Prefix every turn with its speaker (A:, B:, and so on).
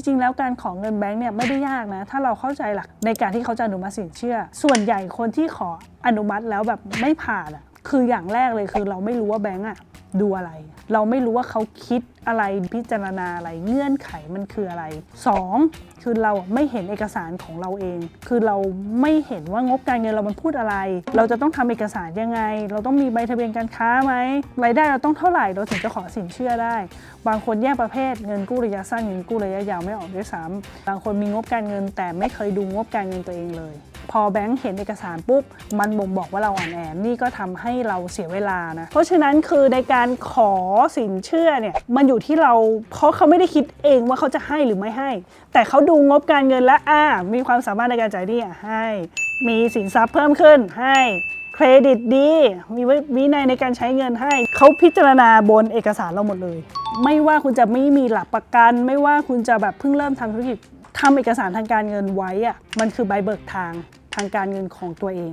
A: จริงๆแล้วการขอเงินแบงค์เนี่ยไม่ได้ยากนะ ถ้าเราเข้าใจหลักในการที่เขาจะอนุมัติสินเชื่อ ส่วนใหญ่คนที่ขออนุมัติแล้วแบบไม่ผ่านอะคืออย่างแรกเลยคือเราไม่รู้ว่าแบงก์อะ ดูอะไร เราไม่รู้ว่าเขาคิดอะไรพิจารณาอะไรเงื่อนไขมันคืออะไรสองคือเราไม่เห็นเอกสารของเราเอง คือเราไม่เห็นว่างบการเงินเรามันพูดอะไร เราจะต้องทำเอกสารยังไง เราต้องมีใบทะเบียนการค้าไหมรายได้เราต้องเท่าไหร่เราถึงจะขอสินเชื่อได้ บางคนแยกประเภทเงินกู้ระยะสั้นเงินกู้ระยะยาวไม่ออกด้วยซ้ำบางคนมีงบการเงินแต่ไม่เคยดูงบการเงินตัวเองเลย พอแบงค์เห็นเอกสารปุ๊บ มันบ่งบอกว่าเราอ่อนแอนี่ก็ทำให้เราเสียเวลานะ เพราะฉะนั้นคือในการขอสินเชื่อเนี่ย มันอยู่ที่เราเพราะเขาไม่ได้คิดเองว่าเขาจะให้หรือไม่ให้ แต่เขาดูงบการเงินและอ่ามีความสามารถในการจ่ายหนี้อ่ให้ มีสินทรัพย์เพิ่มขึ้นให้เครดิตดี มีวินัยในการใช้เงินให้ เขาพิจารณาบนเอกสารเราหมดเลย ไม่ว่าคุณจะไม่มีหลักประกัน ไม่ว่าคุณจะแบบเพิ่งเริ่มทำธุรกิจทำเอกสารทางการเงินไว้อะมันคือใบเบิกทาง ทางการเงินของตัวเอง